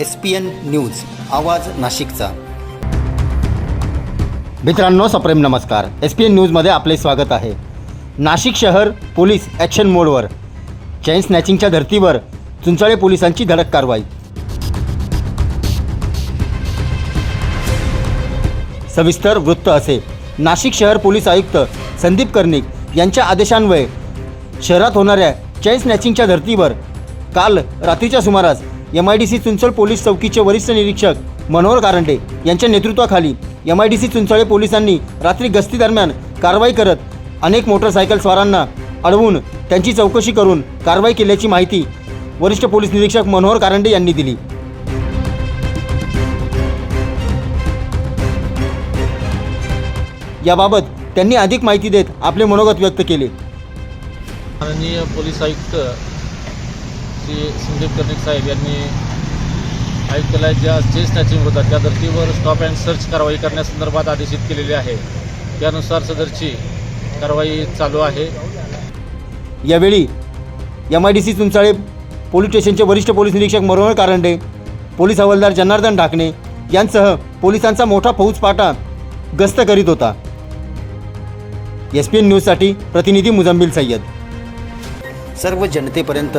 S P N news आवाज नाशिकचा. मित्रांनो सप्रेम नमस्कार. एस पी एन न्यूजमध्ये आपले स्वागत आहे. नाशिक शहर पोलीस ॲक्शन मोडवर. चैन स्नॅचिंगच्या धर्तीवर चुंचाळे पोलिसांची धडक कारवाई. सविस्तर वृत्त असे. नाशिक शहर पोलीस आयुक्त संदीप कर्णिक यांच्या आदेशान्वये शहरात होणाऱ्या चैन स्नॅचिंगच्या धर्तीवर काल रात्रीच्या सुमारास M I D C Chunchal police चौकीचे वरिष्ठ निरीक्षक मनोहर कारंडे यांच्या नेतृत्वाखाली M I D C Chunchale पोलिसांनी रात्री गस्ती दरम्यान कारवाई करत अनेक मोटरसायकल स्वारांना अडवून त्यांची चौकशी करून कारवाई केल्याची माहिती वरिष्ठ पोलीस निरीक्षक मनोहर कारंडे यांनी दिली. याबाबत त्यांनी अधिक माहिती देत आपले मनोगत व्यक्त केले. माननीय पोलीस आयुक्त श्री संदीप कर्णिक साहेब यांनी आयुक्तालयात ज्या चेन स्नॅचिंग होतात त्या धर्तीवर स्टॉप अँड सर्च कारवाई करण्यासंदर्भात आदेशित केलेले आहे. त्यानुसार सदरची कारवाई चालू आहे. यावेळी M I D C Chunchale police स्टेशनचे वरिष्ठ पोलीस निरीक्षक मनोहर कारंडे पोलीस हवालदार जनार्दन ढाकणे यांसह पोलिसांचा मोठा फौजपाटा गस्त करीत होता. एस पी एन न्यूजसाठी प्रतिनिधी मुजम्बिल सय्यद. सर्व जनतेपर्यंत